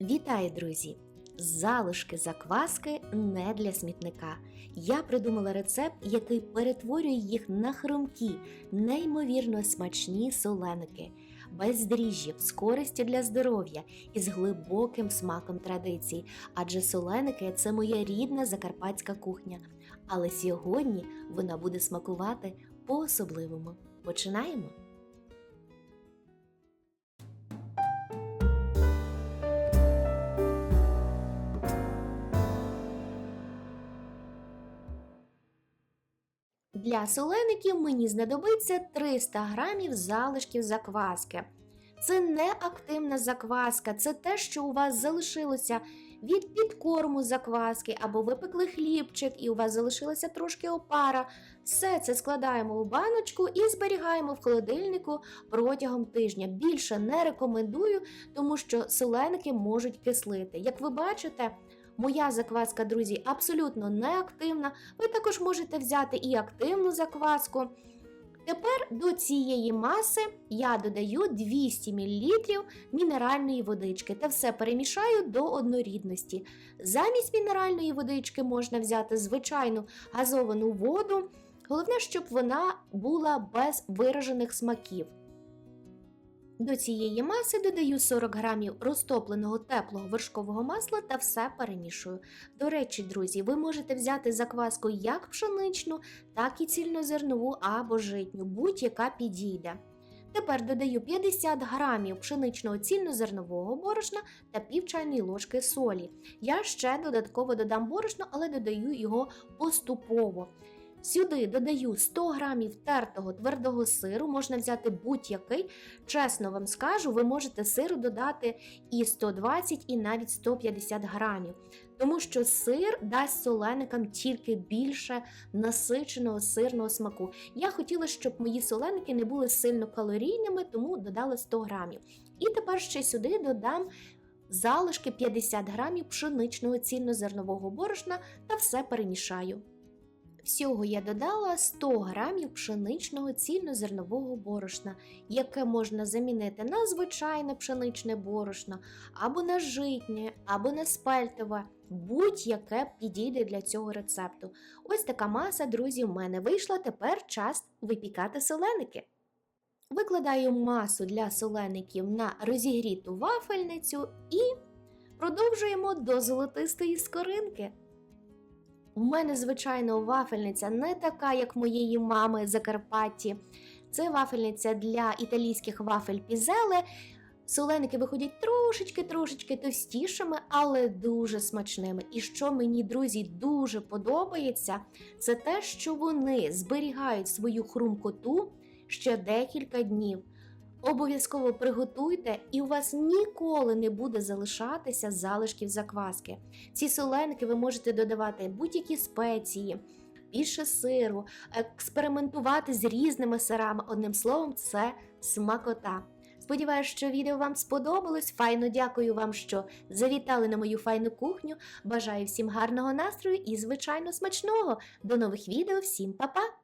Вітаю, друзі! Залишки закваски не для смітника. Я придумала рецепт, який перетворює їх на хрумкі, неймовірно смачні соленики, без дріжджів, з користю для здоров'я і з глибоким смаком традицій. Адже соленики це моя рідна закарпатська кухня. Але сьогодні вона буде смакувати по-особливому. Починаємо! Для солеників мені знадобиться 300 грамів залишків закваски. Це не активна закваска, це те, що у вас залишилося від підкорму закваски, або випекли хлібчик, і у вас залишилася трошки опара. Все це складаємо у баночку і зберігаємо в холодильнику протягом тижня. Більше не рекомендую, тому що соленики можуть кислити. Як ви бачите, Моя закваска, друзі, абсолютно неактивна. Ви також можете взяти і активну закваску. Тепер до цієї маси я додаю 200 мл мінеральної водички та все перемішаю до однорідності. Замість мінеральної водички можна взяти звичайну газовану воду. Головне, щоб вона була без виражених смаків. До цієї маси додаю 40 грамів розтопленого теплого вершкового масла та все перемішую. До речі, друзі, ви можете взяти закваску як пшеничну, так і цільнозернову або житню, будь-яка підійде. Тепер додаю 50 грамів пшеничного цільнозернового борошна та пів чайної ложки солі. Я ще додатково додам борошно, але додаю його поступово. Сюди додаю 100 грамів тертого твердого сиру, можна взяти будь-який. Чесно вам скажу, ви можете сиру додати і 120, і навіть 150 грамів. Тому що сир дасть соленикам тільки більше насиченого сирного смаку. Я хотіла, щоб мої соленики не були сильно калорійними, тому додала 100 грамів. І тепер ще сюди додам залишки 50 грамів пшеничного цільнозернового борошна та все перемішаю. Всього я додала 100 грамів пшеничного цільнозернового борошна, яке можна замінити на звичайне пшеничне борошно, або на житнє, або на спельтове, будь-яке підійде для цього рецепту. Ось така маса, друзі, в мене вийшла. Тепер час випікати соленики. Викладаю масу для солеників на розігріту вафельницю і продовжуємо до золотистої скоринки. У мене, звичайно, вафельниця не така, як моєї мами Закарпатті. Це вафельниця для італійських вафель пізеле. Соленики виходять трошечки-трошечки товстішими, але дуже смачними. І що мені, друзі, дуже подобається, це те, що вони зберігають свою хрумкоту ще декілька днів. Обов'язково приготуйте, і у вас ніколи не буде залишатися залишків закваски. Ці соленики ви можете додавати будь-які спеції, більше сиру, експериментувати з різними сирами. Одним словом, це смакота. Сподіваюсь, що відео вам сподобалось. Файно дякую вам, що завітали на мою файну кухню. Бажаю всім гарного настрою і, звичайно, смачного. До нових відео, всім па-па!